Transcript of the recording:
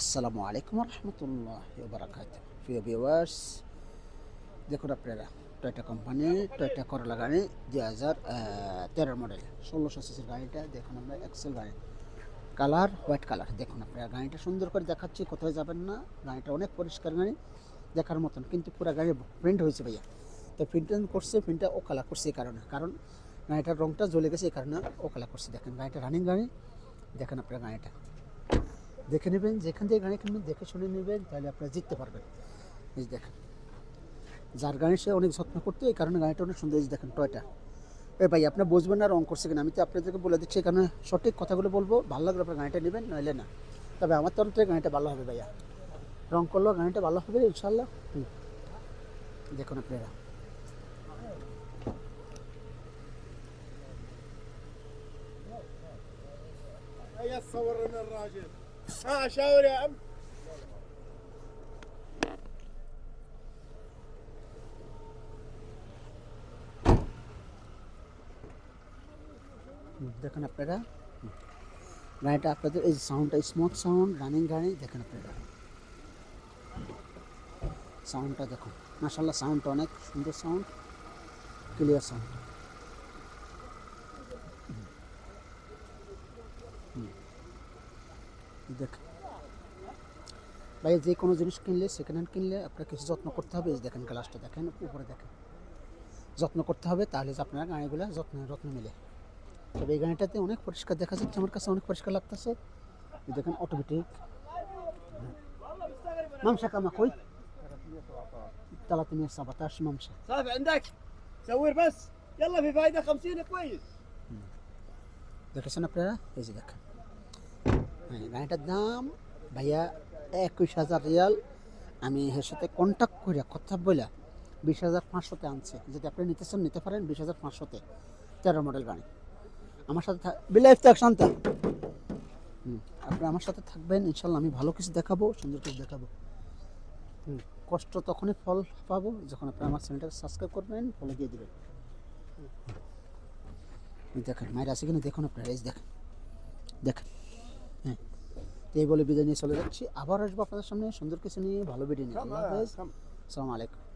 আসসালামু আলাইকুম রহমতুল্লাহ বারাকাত প্রিয় ভিউয়ার্স দেখুন আপনারা টয়টা কোম্পানি টয়টা করলা গাড়ি, দুই হাজার তেরোর মডেল ষোলোশো সিসির গাড়িটা, দেখুন আমরা এক্সেল গাড়ি। কালার হোয়াইট কালার দেখুন আপনারা, গাড়িটা সুন্দর করে দেখাচ্ছি, কোথায় যাবেন না, গাড়িটা অনেক পরিষ্কার গাড়ি, দেখার মতন, কিন্তু পুরো গাড়ি প্রিন্ট হয়েছে ভাইয়া। তো প্রিন্ট করছে প্রিন্টটা ও কালার করছে এই কারণে, কারণ গাড়িটার রংটা জ্বলে গেছে এই কারণে ও কালার করছে। দেখেন গাড়িটা রানিং গাড়ি, দেখেন আপনারা গাড়িটা। দেখে নেবেন যেখান থেকে গাড়ি কিনবেন দেখে শুনে নেবেন তাহলে আপনারা জিততে পারবেন এই যে দেখেন যার গাড়ি সে অনেক যত্ন করতো এই কারণে গাড়িটা অনেক সুন্দর এই যে দেখেন টয়টা এ ভাই আপনার বুঝবেন না রং করছে কিনা আমি তো আপনাদেরকে বলে দিচ্ছি এখানে সঠিক কথাগুলো বলবো ভালো লাগলে আপনার গাড়িটা নেবেন নইলে না তবে আমার তরফ থেকে গাড়িটা ভালো হবে ভাইয়া রং করলেও গাড়িটা ভালো হবে ইনশাল্লাহ হুম। দেখুন আপনারা هيا تصور لنا الراجل Ha şavur ya. দেখেন আপনারা। গাড়িটা আপনাদের এই সাউন্ডটা স্মুথ সাউন্ড রানিং গাড়ি দেখেন আপনারা। সাউন্ডটা দেখুন। মাসাল্লাহ সাউন্ডটা অনেক সুন্দর সাউন্ড ক্লিয়ার সাউন্ড দেখেন ভাই যে কোনো জিনিস কিনলে সেকেন্ড হ্যান্ড কিনলে আপনার কিছু যত্ন করতে হবে এই যে দেখেন গ্লাসটা দেখেন উপরে দেখেন যত্ন করতে হবে তাহলে যে আপনার গাড়িগুলো যত্ন যত্ন মিলে তবে এই গাড়িটাতে অনেক পরিষ্কার দেখা যাচ্ছে আমার কাছে অনেক পরিষ্কার লাগতেছে এই দেখেন অটোমেটিক মামসা কামা কই 317 মামসা صافي عندك صور بس يلا في فايده 50 كويس দেখেছেন আপনারা এই যে দেখেন হ্যাঁ গাড়িটার দাম, ভাইয়া, একুশ হাজার রিয়াল। আমি এর সাথে কন্ট্যাক্ট করে কথা বলে বিশ হাজার পাঁচশোতে আনছে। যদি আপনি নিতে চান, নিতে পারেন বিশ হাজার পাঁচশোতে। তেরো মডেল গাড়ি। আমার সাথে বিলাইফ থাক, শান্তা। হুম, আপনি আমার সাথে থাকবেন, ইনশাল্লাহ আমি ভালো কিছু দেখাবো, সুন্দর কিছু দেখাবো। কষ্ট তখনই ফল পাবো যখন আপনি আমার চ্যানেলটাকে সাবস্ক্রাইব করবেন, ফলো দিয়ে দেবেন। দেখেন, মায়ের আছে কিনা দেখুন আপনারা, এই দেখেন। দেখেন। এই বলে বিদায় নিয়ে চলে যাচ্ছি। আবার আসব আপনাদের সামনে। সুন্দর কিছু নিয়ে ভালো ভিডিও নিয়ে। আল্লাহ হাফেজ। আলাইকুম।